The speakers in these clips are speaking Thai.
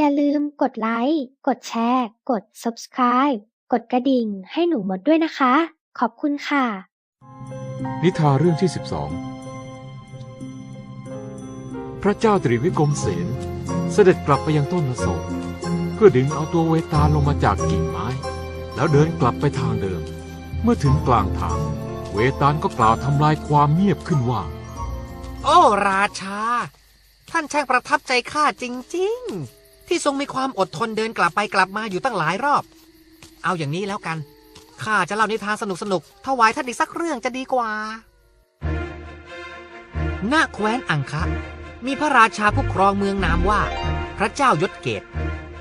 อย่าลืมกดไลค์ กดแชร์ กด subscribe กดกระดิ่งให้หนูมดด้วยนะคะ ขอบคุณค่ะ นิทานเรื่องที่ 12 พระเจ้าตรีวิกรมเสนเสด็จกลับไปยังต้นอโศกเพื่อดึงเอาตัวเวตาลลงมาจากกิ่งไม้ แล้วเดินกลับไปทางเดิม เมื่อถึงกลางทาง เวตาลก็กล่าวทำลายความเงียบขึ้นว่า โอ้ ราชา ท่านช่างประทับใจข้าจริง ๆ ที่ทรงมีความอดทนเดินกลับไปกลับมาอยู่ตั้งหลายรอบ เอาอย่างนี้แล้วกันข้าจะเล่านิทานสนุกๆถวายท่านอีกสักเรื่องจะดีกว่าณแคว้นอังคะ มีพระราชาผู้ครองเมืองนามว่า พระเจ้ายศเกต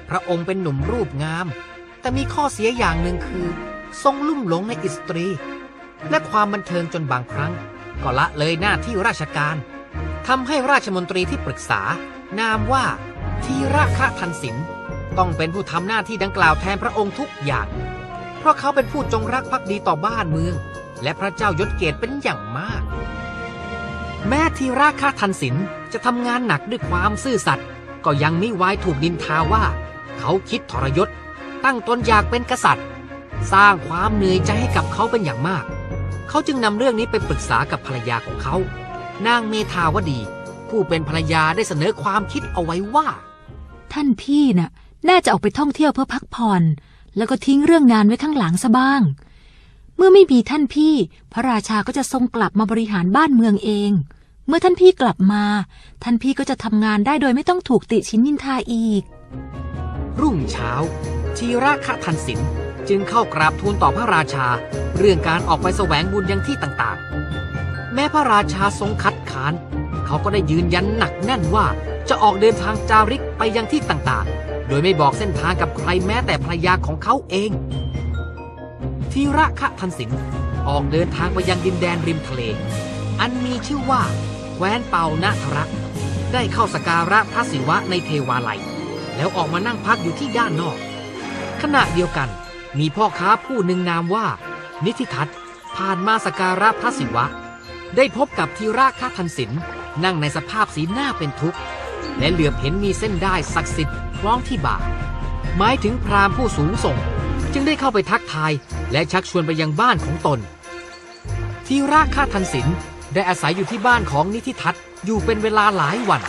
พระองค์เป็นหนุ่มรูปงาม แต่มีข้อเสียอย่างหนึ่งคือ ทรงลุ่มหลงในอิสตรี และความบันเทิงจนบางครั้ง ก็ละเลยหน้าที่ราชการทำให้ราชมนตรีที่ปรึกษานามว่า ทีระคะทันสินต้องเป็นผู้ทำหน้าที่ดังกล่าวแทนพระองค์ทุกอย่าง เพราะเขาเป็นผู้จงรักภักดีต่อบ้านเมือง และพระเจ้ายศเกตเป็นอย่างมาก แม้ทีระคะทันสินจะทำงานหนักด้วยความซื่อสัตย์ก็ยังมิไว้ถูกดินทาว่า เขาคิดทรยศ ตั้งตนอยากเป็นกษัตริย์ สร้างความเหนื่อยใจให้กับเขาเป็นอย่างมาก เขาจึงนำเรื่องนี้ไปปรึกษากับภรรยาของเขา นางเมธาวดี ผู้เป็นภรรยาได้เสนอความคิดเอาไว้ว่า ท่านพี่น่ะ น่าจะออกไปท่องเที่ยวเพื่อพักผ่อน แล้วก็ทิ้งเรื่องงานไว้ข้างหลังซะบ้าง เมื่อไม่มีท่านพี่ พระราชาก็จะทรงกลับมาบริหารบ้านเมืองเอง เมื่อท่านพี่กลับมา ท่านพี่ก็จะทำงานได้โดยไม่ต้องถูกติชินนินทาอีก รุ่งเช้า ทีระคะทันสินจึงเข้ากราบทูลต่อพระราชา เรื่องการออกไปแสวงบุญยังที่ต่างๆ แม้พระราชาทรงคัดค้าน เขาก็ได้ยืนยันหนักแน่นว่า จะออกเดินทางจาริกไปยังที่ต่างๆ โดยไม่บอกเส้นทางกับใครแม้แต่ภรรยาของเขาเองทีระคะทันสินออกเดินทางไปยังดินแดนริมทะเล อันมีชื่อว่าแคว้นเปานาทรัก ได้เข้าสการะพระศิวะในเทวาลัย แล้วออกมานั่งพักอยู่ที่ด้านนอก ขณะเดียวกันมีพ่อค้าผู้หนึ่งนามว่า นิธิทัตผ่านมาสการะพระศิวะ ได้พบกับทีราคาทันสิน นั่งในสภาพสีหน้าเป็นทุกข์ และเหลือบเห็นมีเส้นได้ศักดิ์สิทธิ์คล้องที่บ่า หมายถึงพราหมณ์ผู้สูงส่ง จึงได้เข้าไปทักทายและชักชวนไปยังบ้านของตน ทีราคาทันสินได้อาศัยอยู่ที่บ้านของนิธิทัตอยู่เป็นเวลาหลายวัน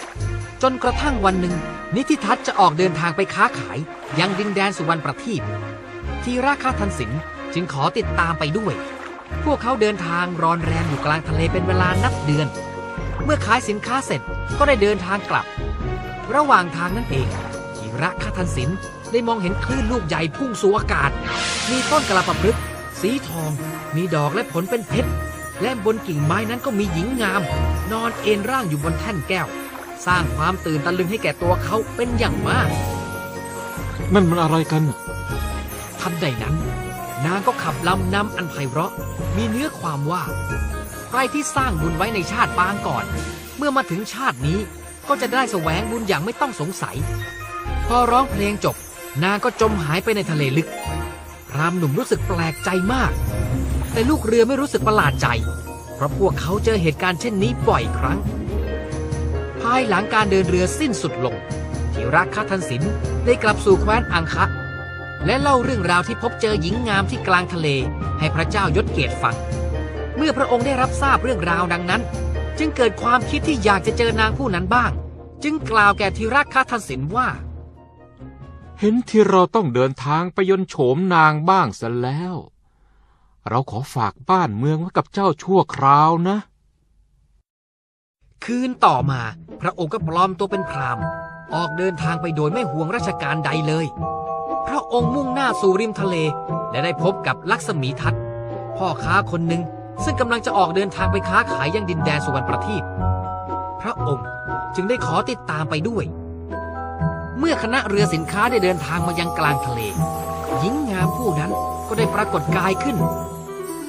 จนกระทั่งวันหนึ่ง นิธิทัตจะออกเดินทางไปค้าขาย ยังดินแดนสุวรรณประทีปทีราคาทันสินจึงขอติดตามไปด้วย พวกเขาเดินทางรอนแรมอยู่กลางทะเลเป็นเวลานับเดือน มื่อขายสินค้าเสร็จก็ได้เดินทางกลับ ระหว่างทางนั่นเองทีระคาทันสินได้มองเห็นคลื่นลูกใหญ่พุ่งสู่อากาศ มีต้นกระปะพฤกษ์สีทอง มีดอกและผลเป็นเพชร และบนกิ่งไม้นั้นก็มีหญิงงาม นอนเอนร่างอยู่บนแท่นแก้ว สร้างความตื่นตะลึงให้แก่ตัวเขาเป็นอย่างมาก นั่นมันอะไรกัน ทันใดนั้น นางก็ขับลำนำอันไพเราะ มีเนื้อความว่า ใครที่สร้างบุญไว้ในชาติปางก่อน เมื่อมาถึงชาตินี้ก็จะได้แสวงบุญอย่างไม่ต้องสงสัย พอร้องเพลงจบ นางก็จมหายไปในทะเลลึก พรามหนุ่มรู้สึกแปลกใจมาก แต่ลูกเรือไม่รู้สึกประหลาดใจ เพราะพวกเขาเจอเหตุการณ์เช่นนี้บ่อยครั้ง ภายหลังการเดินเรือสิ้นสุดลงทีรักคาทันสินได้กลับสู่แคว้นอังคะและเล่าเรื่องราวที่พบเจอหญิงงามที่กลางทะเลให้พระเจ้ายศเกตฟัง เมื่อพระองค์ได้รับทราบเรื่องราวดังนั้น จึงเกิดความคิดที่อยากจะเจอนางผู้นั้นบ้าง จึงกล่าวแก่ทีรักคาทันสินว่า เห็นที่เราต้องเดินทางไปยนต์โฉมนางบ้างซะแล้ว เราขอฝากบ้านเมืองไว้กับเจ้าชั่วคราวนะ คืนต่อมาพระองค์ก็ปลอมตัวเป็นพราหมณ์ออกเดินทางไปโดยไม่ห่วงราชการใดเลย พระองค์มุ่งหน้าสู่ริมทะเล และได้พบกับลักษมีทัตพ่อค้าคนหนึ่ง ซึ่งกำลังจะออกเดินทางไปค้าขายยังดินแดนสุวรรณประทีปพระองค์จึงได้ขอติดตามไปด้วย เมื่อคณะเรือสินค้าได้เดินทางมายังกลางทะเล หญิงงามผู้นั้นก็ได้ปรากฏกายขึ้น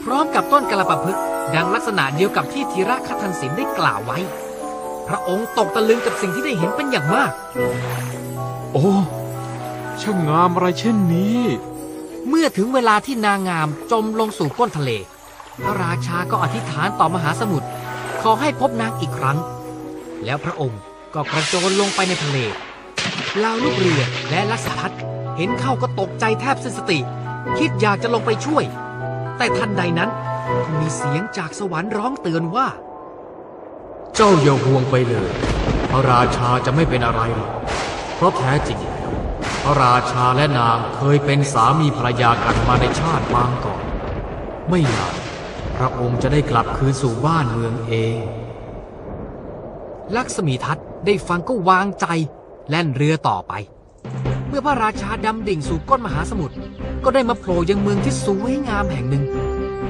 พร้อมกับต้นกระปะพึกษ์ดังลักษณะเดียวกับที่ธีระคทันสินได้กล่าวไว้ พระองค์ตกตะลึงกับสิ่งที่ได้เห็นเป็นอย่างมาก โอ้ช่างงามอะไรเช่นนี้ เมื่อถึงเวลาที่นางงามจมลงสู่ก้นทะเล พระราชาก็อธิษฐานต่อมหาสมุทรขอให้พบนางอีกครั้ง แล้วพระองค์ก็กระโจนลงไปในทะเลลาวลูกเรือและลักษทัศน์เห็นเข้าก็ตกใจแทบสิ้นสติ คิดอยากจะลงไปช่วย แต่ทันใดนั้นก็มีเสียงจากสวรรค์ร้องเตือนว่า เจ้าอย่าห่วงไปเลย พระราชาจะไม่เป็นอะไรหรอกเพราะแท้จริงแล้วพระราชาและนางเคยเป็นสามีภรรยากันมาในชาติปางก่อน ไม่นาน ระองค์จะได้กลับคืนสู่บ้านเมืองเอง ลักษมีทัตได้ฟังก็วางใจแล่นเรือต่อไป เมื่อพระราชาดำดิ่งสู่ก้นมหาสมุทรก็ได้มาโผล่ยังเมืองที่สวยงามแห่งหนึ่ง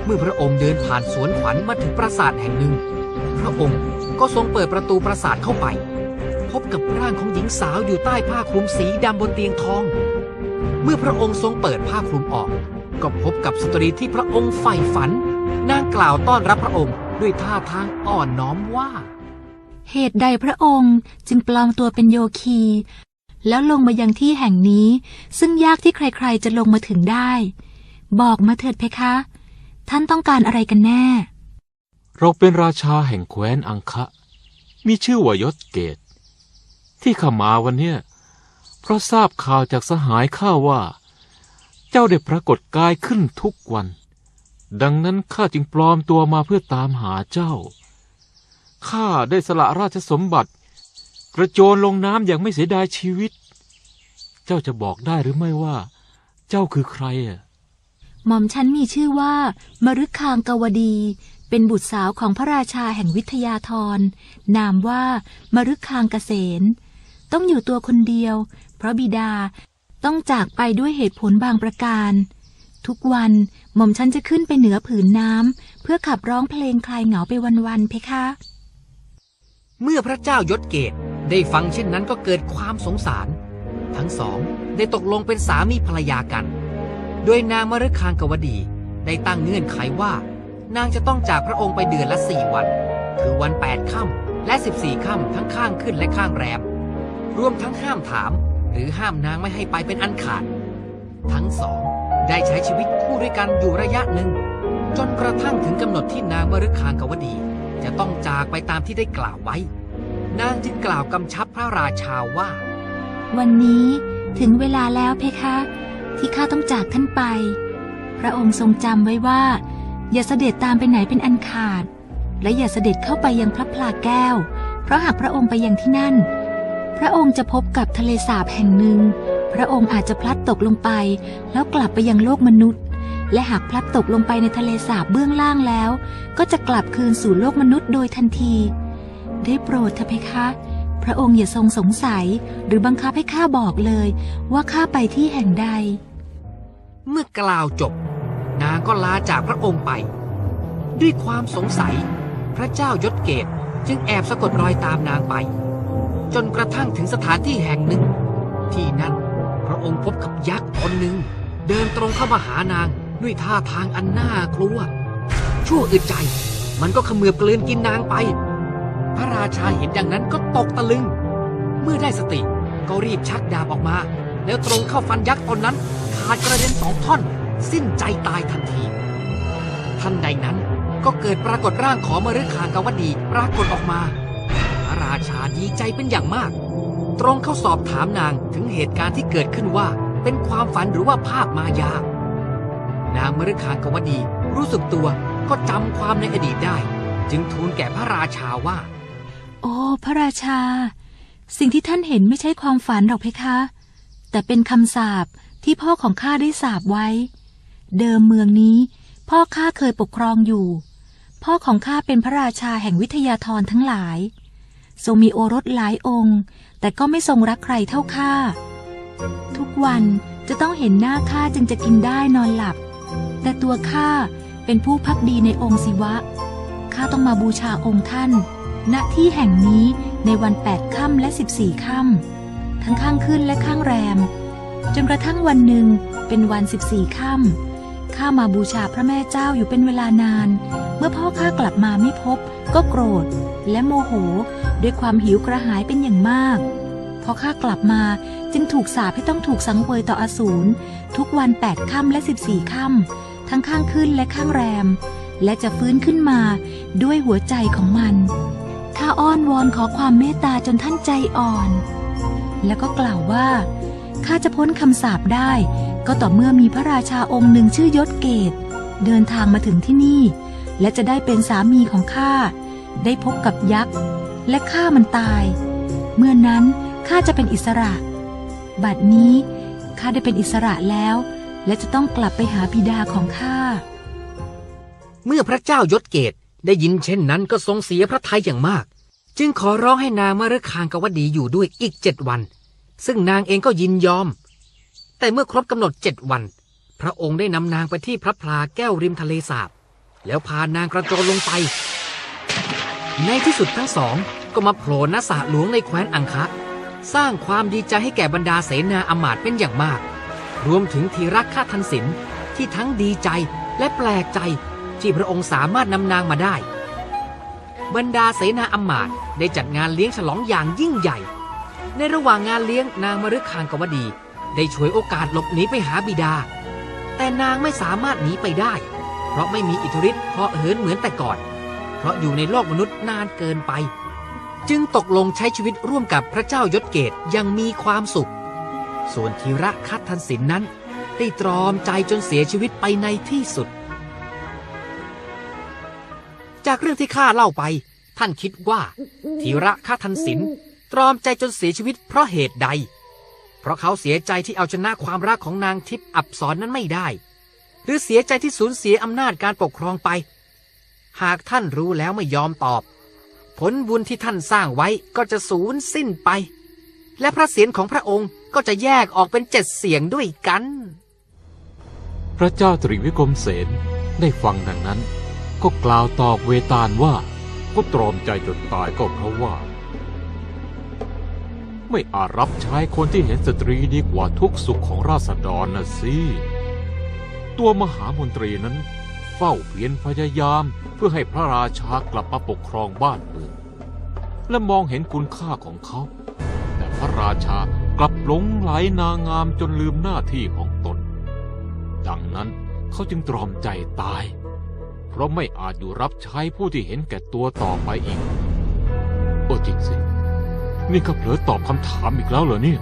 เมื่อพระองค์เดินผ่านสวนขวัญมาถึงปราสาทแห่งหนึ่ง พระองค์ก็ทรงเปิดประตูปราสาทเข้าไป พบกับร่างของหญิงสาวอยู่ใต้ผ้าคลุมสีดำบนเตียงทอง เมื่อพระองค์ทรงเปิดผ้าคลุมออก ก็พบกับสตรีที่พระองค์ใฝ่ฝัน นางกล่าวต้อนรับพระองค์ด้วยท่าทางอ่อนน้อมว่า เหตุใดพระองค์จึงปลอมตัวเป็นโยคี แล้วลงมายังที่แห่งนี้ ซึ่งยากที่ใครๆจะลงมาถึงได้ บอกมาเถิดเพคะ ท่านต้องการอะไรกันแน่ เราเป็นราชาแห่งแคว้นอังคะ มีชื่อว่ายศเกต ที่ข้ามาวันเนี้ยเพราะทราบข่าวจากสหายข้าว่า เจ้าได้ปรากฏกายขึ้นทุกวัน ดังนั้นข้าจึงปลอมตัวมาเพื่อตามหาเจ้า ข้าได้สละราชสมบัติ กระโจนลงน้ำอย่างไม่เสียดายชีวิต เจ้าจะบอกได้หรือไม่ว่า เจ้าคือใครอะหม่อมฉันมีชื่อว่า มรุคางกวดี เป็นบุตรสาวของพระราชาแห่งวิทยาธรนามว่ามรุคางเกษนต้องอยู่ตัวคนเดียว เพราะบิดาต้องจากไปด้วยเหตุผลบางประการ ทุกวันหม่อมฉันจะขึ้นไปเหนือผืนน้ำเพื่อขับร้องเพลงคลายเหงาไปวันๆเพคะ เมื่อพระเจ้ายศเกตได้ฟังเช่นนั้นก็เกิดความสงสาร ทั้งสองได้ตกลงเป็นสามีภรรยากัน โดยนางมฤคางกวดีได้ตั้งเงื่อนไขว่า นางจะต้องจากพระองค์ไปเดือนละสี่วัน คือวันแปดค่ำและสิบสี่ค่ำทั้งข้างขึ้นและข้างแรม รวมทั้งห้ามถาม หรือห้ามนางไม่ให้ไปเป็นอันขาด ทั้งสอง ได้ใช้ชีวิตคู่ด้วยกันอยู่ระยะหนึ่ง จนกระทั่งถึงกำหนดที่นางมฤคางกวดี จะต้องจากไปตามที่ได้กล่าวไว้ นางจึงกล่าวกำชับพระราชาว่า วันนี้ถึงเวลาแล้วเพคะ ที่ข้าต้องจากท่านไป พระองค์ทรงจำไว้ว่า อย่าเสด็จตามไปไหนเป็นอันขาด และอย่าเสด็จเข้าไปยังพระพลาแก้ว เพราะหากพระองค์ไปยังที่นั่น พระองค์จะพบกับทะเลสาบแห่งหนึ่ง พระองค์อาจจะพลัดตกลงไป แล้วกลับไปยังโลกมนุษย์ และหากพลัดตกลงไปในทะเลสาบเบื้องล่างแล้ว ก็จะกลับคืนสู่โลกมนุษย์โดยทันที ได้โปรดเถอะเพคะ พระองค์อย่าทรงสงสัยหรือบังคับให้ข้าบอกเลย ว่าข้าไปที่แห่งใด เมื่อกล่าวจบ นางก็ลาจากพระองค์ไป ด้วยความสงสัย พระเจ้ายศเกตจึงแอบสะกดรอยตามนางไป จนกระทั่งถึงสถานที่แห่งหนึ่งที่นั่น พระองค์พบกับยักษ์ตนหนึ่ง เดินตรงเข้ามาหานางด้วยท่าทางอันน่ากลัว ชั่วอึดใจ มันก็ขมือบกลืนกินนางไป พระราชาเห็นอย่างนั้นก็ตกตะลึง เมื่อได้สติก็รีบชักดาบออกมา แล้วตรงเข้าฟันยักษ์ตนนั้น ขาดกระเด็นสองท่อน สิ้นใจตายทันทีทันใดนั้นก็เกิดปรากฏร่างของมฤคากวดีปรากฏออกมา พระราชาดีใจเป็นอย่างมาก ตรงเข้าสอบถามนางถึงเหตุการณ์ที่เกิดขึ้นว่า เป็นความฝันหรือว่าภาพมายา นางมฤคางกวดี รู้สึกตัวก็จำความในอดีตได้ จึงทูลแก่พระราชาว่า โอ้ พระราชา สิ่งที่ท่านเห็นไม่ใช่ความฝันหรอกเพคะ แต่เป็นคำสาปที่พ่อของข้าได้สาปไว้ เดิมเมืองนี้ พ่อข้าเคยปกครองอยู่ พ่อของข้าเป็นพระราชาแห่งวิทยาธรทั้งหลาย ทรงมีโอรสหลายองค์ แต่ก็ไม่ทรงรักใครเท่าข้า ทุกวันจะต้องเห็นหน้าข้าจึงจะกินได้นอนหลับ แต่ตัวข้าเป็นผู้พักดีในองค์ศิวะ ข้าต้องมาบูชาองค์ท่าน ณ ที่แห่งนี้ในวันแปดค่ำและสิบสี่ค่ำทั้งข้างขึ้นและข้างแรม จนกระทั่งวันหนึ่งเป็นวันสิบสี่ค่ำข้ามาบูชาพระแม่เจ้าอยู่เป็นเวลานาน เมื่อพ่อข้ากลับมาไม่พบ ก็โกรธและโมโหด้วยความหิวกระหายเป็นอย่างมาก พอข้ากลับมาจึงถูกสาปให้ต้องถูกสังเวยต่ออสูรทุกวันแปดค่ำและสิบสี่ค่ำทั้งข้างขึ้นและข้างแรม และจะฟื้นขึ้นมาด้วยหัวใจของมันข้าอ้อนวอนขอความเมตตาจนท่านใจอ่อน แล้วก็กล่าวว่าข้าจะพ้นคำสาปได้ ก็ต่อเมื่อมีพระราชาองค์หนึ่งชื่อยศเกต เดินทางมาถึงที่นี่ และจะได้เป็นสามีของข้า ได้พบกับยักษ์ และฆ่ามันตาย เมื่อนั้นข้าจะเป็นอิสระ บัดนี้ข้าได้เป็นอิสระแล้ว และจะต้องกลับไปหาบิดาของข้า เมื่อพระเจ้ายศเกตได้ยินเช่นนั้นก็ทรงเสียพระทัยอย่างมาก จึงขอร้องให้นางมฤคางกวดีอยู่ด้วยอีกเจ็ดวัน ซึ่งนางเองก็ยินยอม แต่เมื่อครบกำหนดเจ็ดวัน พระองค์ได้นำนางไปที่พระพลาแก้วริมทะเลสาบ แล้วพานางกระโจนลงไป ในที่สุดทั้งสองก็มาโผล่ณสระหลวงในแคว้นอังคะ สร้างความดีใจให้แก่บรรดาเสนาอมาตย์เป็นอย่างมาก รวมถึงทีรักข้าทันสินที่ทั้งดีใจและแปลกใจที่พระองค์สามารถนำนางมาได้ บรรดาเสนาอมาตย์ได้จัดงานเลี้ยงฉลองอย่างยิ่งใหญ่ ในระหว่างงานเลี้ยงนางมฤคางกวดี ได้ฉวยโอกาสหลบหนีไปหาบิดา แต่นางไม่สามารถหนีไปได้ เพราะไม่มีอิทธิฤทธิ์เหาะเหินเหมือนแต่ก่อน เพราะอยู่ในโลกมนุษย์นานเกินไป จึงตกลงใช้ชีวิตร่วมกับพระเจ้ายศเกตยังมีความสุข ส่วนธีระคัตทันสินนั้น ได้ตรอมใจจนเสียชีวิตไปในที่สุด จากเรื่องที่ข้าเล่าไป ท่านคิดว่าธีระคัตทันสินตรอมใจจนเสียชีวิตเพราะเหตุใด เพราะเขาเสียใจที่เอาชนะความรักของนางทิพย์อับสรนั้นไม่ได้ หรือเสียใจที่สูญเสียอำนาจการปกครองไป หากท่านรู้แล้วไม่ยอมตอบ ผลบุญที่ท่านสร้างไว้ก็จะสูญสิ้นไป และพระเศียรของพระองค์ก็จะแยกออกเป็นเจ็ดเสียงด้วยกัน พระเจ้าตรีวิกรมเสนได้ฟังดังนั้น ก็กล่าวตอบเวตาลว่าก็ตรอมใจจนตายก็เพราะว่า ไม่อาจรับใช้คนที่เห็นสตรีดีกว่าทุกสุขของราษฎรนะสิ ตัวมหามนตรีนั้น เฝ้าเพียรพยายามเพื่อให้พระราชากลับมาปกครองบ้านเมือง และมองเห็นคุณค่าของเขา แต่พระราชากลับหลงไหลนางงามจนลืมหน้าที่ของตน ดังนั้นเขาจึงตรอมใจตาย เพราะไม่อาจอยู่รับใช้ผู้ที่เห็นแก่ตัวต่อไปอีกโอ้จริงสิ นี่ก็เผลอตอบคำถามอีกแล้วเหรอเนี่ย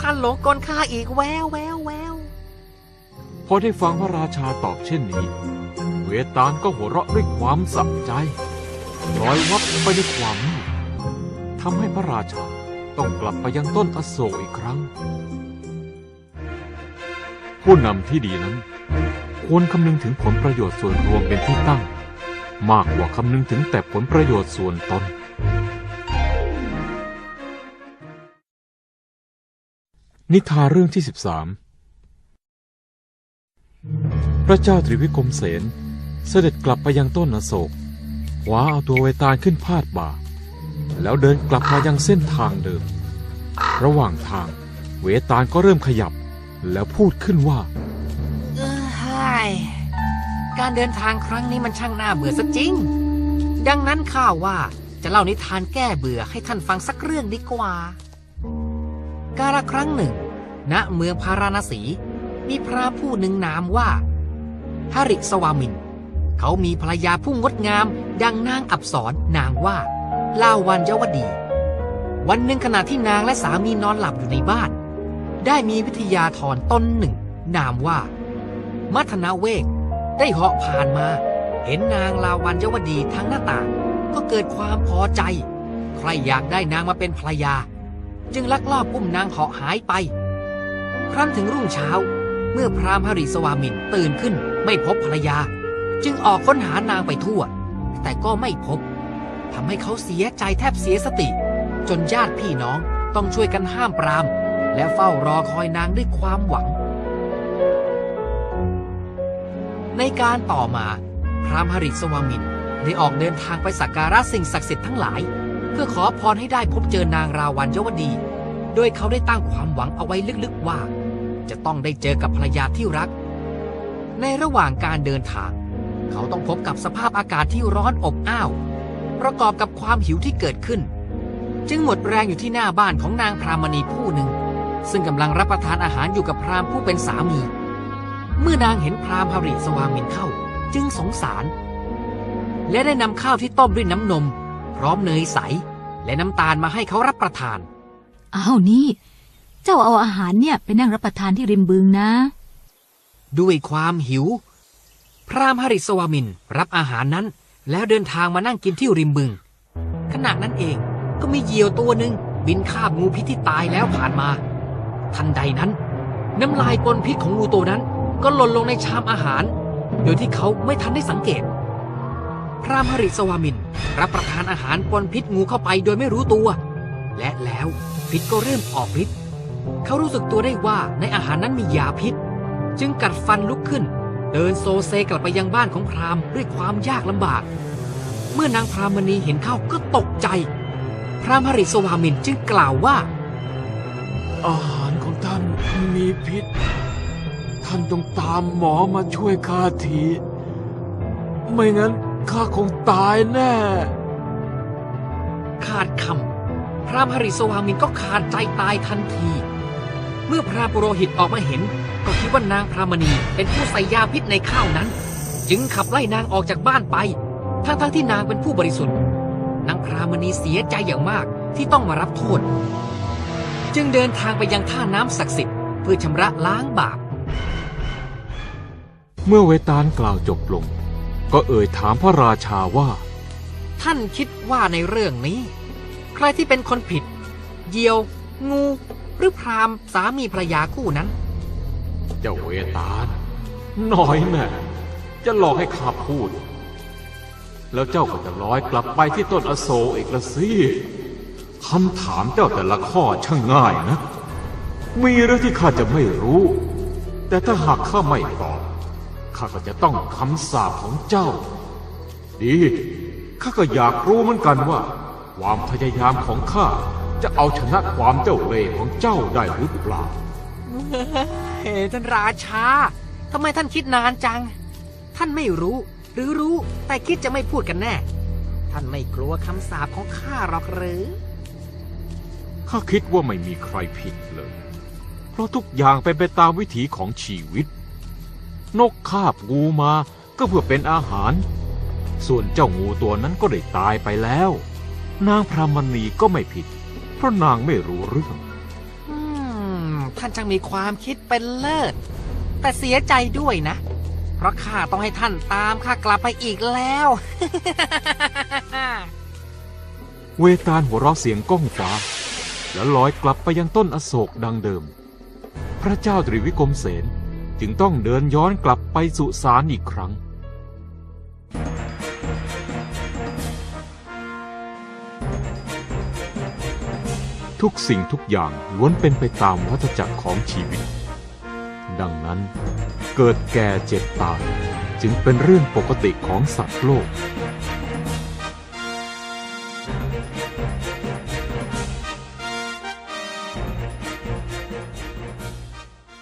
ท่านหลงกลข้าอีกแววแววแววพอได้ฟังพระราชาตอบเช่นนี้ เวตาลก็หัวเราะด้วยความสับใจลอยวับไปในความมืดทำให้พระราชาต้องกลับไปยังต้นอโศกอีกครั้ง ผู้นำที่ดีนั้น ควรคำนึงถึงผลประโยชน์ส่วนรวมเป็นที่ตั้ง มากกว่าคำนึงถึงแต่ผลประโยชน์ส่วนตน นิทานเรื่องที่สิบสามพระเจ้าตรีวิกรมเสนเสด็จกลับไปยังต้นอโศกคว้าเอาตัวเวตาลขึ้นพาดบ่า แล้วเดินกลับมายังเส้นทางเดิม ระหว่างทาง เวตาลก็เริ่มขยับ แล้วพูดขึ้นว่าเอ้ยการเดินทางครั้งนี้มันช่างน่าเบื่อซะจริง ดังนั้นข้าว่าจะเล่านิทานแก้เบื่อให้ท่านฟังสักเรื่องดีกว่า กาลครั้งหนึ่ง ณเมืองพาราณสี มีพระผู้หนึ่งนามว่าฮริสวามิน เขามีภรรยาผู้งดงามดังนางอับสรนางว่าลาวันยวดี วันหนึ่งขณะที่นางและสามีนอนหลับอยู่ในบ้าน ได้มีวิทยาธรตนหนึ่ง นามว่า มัทนาเวกได้เหาะผ่านมา เห็นนางลาวันยวดีทางหน้าต่าง ก็เกิดความพอใจ ใครอยากได้นางมาเป็นภรรยา จึงลักลอบอุ้มนางเหาะหายไป ครั้นถึงรุ่งเช้า เมื่อพราหมณ์หริสวามินตื่นขึ้นไม่พบภรรยา จึงออกค้นหานางไปทั่ว แต่ก็ไม่พบทำให้เขาเสียใจแทบเสียสติ จนญาติพี่น้องต้องช่วยกันห้ามปราม และเฝ้ารอคอยนางด้วยความหวัง ในการต่อมา พราหมณ์หริสวามินได้ออกเดินทางไปสักการะสิ่งศักดิ์สิทธิ์ทั้งหลาย พื่อขอพรให้ได้พบเจอนางราวันยวดี โดยเขาได้ตั้งความหวังเอาไว้ลึกๆว่า จะต้องได้เจอกับภรรยาที่รัก ในระหว่างการเดินทาง เขาต้องพบกับสภาพอากาศที่ร้อนอบอ้าว ประกอบกับความหิวที่เกิดขึ้น จึงหมดแรงอยู่ที่หน้าบ้านของนางพรามณีผู้หนึ่ง ซึ่งกำลังรับประทานอาหารอยู่กับพรามผู้เป็นสามี เมื่อนางเห็นพรามหริสวามินเข้า จึงสงสาร และได้นำข้าวที่ต้มด้วยน้ำนม พร้อมเนยใส และน้ำตาลมาให้เขารับประทาน อ้าวนี่ เจ้าเอาอาหารเนี่ยไปนั่งรับประทานที่ริมบึงนะ ด้วยความหิว พราหมณ์หริสวามินรับอาหารนั้น แล้วเดินทางมานั่งกินที่ริมบึง ขณะนั้นเองก็มีเหยี่ยวตัวหนึ่งบินคาบงูพิษที่ตายแล้วผ่านมา ทันใดนั้น น้ำลายปนพิษของงูตัวนั้น ก็หล่นลงในชามอาหาร โดยที่เขาไม่ทันได้สังเกต พรามหริสวามิน รับประทานอาหารปนพิษงูเข้าไปโดยไม่รู้ตัว และแล้วพิษก็เริ่มออกฤทธิ์เขารู้สึกตัวได้ว่าในอาหารนั้นมียาพิษ จึงกัดฟันลุกขึ้น เดินโซเซกลับไปยังบ้านของพราหมณ์ด้วยความยากลำบาก เมื่อนางพรามณีเห็นเข้าก็ตกใจ พระมหริสวามินจึงกล่าวว่า อาหารของท่านมีพิษ ท่านต้องตามหมอมาช่วยข้าที ไม่งั้น ข้าคงตายแน่ ขาดคำพระมหริสวามินก็ขาดใจตายทันที เมื่อพระปุโรหิตออกมาเห็น ก็คิดว่านางพรามณีเป็นผู้ใส่ยาพิษในข้าวนั้น จึงขับไล่นางออกจากบ้านไป ทั้งๆที่นางเป็นผู้บริสุทธิ์นางพรามณีเสียใจอย่างมากที่ต้องมารับโทษ จึงเดินทางไปยังท่าน้ำศักดิ์สิทธิ์เพื่อชำระล้างบาปเมื่อเวตาลกล่าวจบลง ก็เอ่ยถามพระราชาว่า ท่านคิดว่าในเรื่องนี้ ใครที่เป็นคนผิดเหยี่ยว งู หรือพรามสามีภรรยาคู่นั้น เจ้าเวตาลน้อยแน่จะหลอกให้ข้าพูด แล้วเจ้าก็จะลอยกลับไปที่ต้นอโศกอีกละสิคำถามเจ้าแต่ละข้อช่างง่ายนะ มีเรื่องที่ข้าจะไม่รู้ แต่ถ้าหากข้าไม่ตอบ ข้าก็จะต้องคำสาปของเจ้า ดีข้าก็อยากรู้เหมือนกันว่า ความพยายามของข้าจะเอาชนะความเจ้าเล่ห์ของเจ้าได้หรือเปล่าเฮ้ท่านราชาทำไมท่านคิดนานจัง ท่านไม่รู้ หรือรู้แต่คิดจะไม่พูดกันแน่ ท่านไม่กลัวคำสาปของข้าหรอกหรือข้าคิดว่าไม่มีใครผิดเลย เพราะทุกอย่างเป็นไปตามวิถีของชีวิต นกคาบงูมาก็เพื่อเป็นอาหาร ส่วนเจ้างูตัวนั้นก็ได้ตายไปแล้ว นางพรามณีก็ไม่ผิด เพราะนางไม่รู้เรื่อง อืม ท่านช่างมีความคิดเป็นเลิศ แต่เสียใจด้วยนะ เพราะข้าต้องให้ท่านตามข้ากลับไปอีกแล้ว เวตาลหัวเราะเสียงก้องฟ้า แล้วลอยกลับไปยังต้นอโศกดังเดิม พระเจ้าตรีวิกรมเสน จึงต้องเดินย้อนกลับไปสุสานอีกครั้ง ทุกสิ่งทุกอย่างล้วนเป็นไปตามวัฏจักรของชีวิต ดังนั้นเกิดแก่เจ็บตายจึงเป็นเรื่องปกติของสัตว์โลก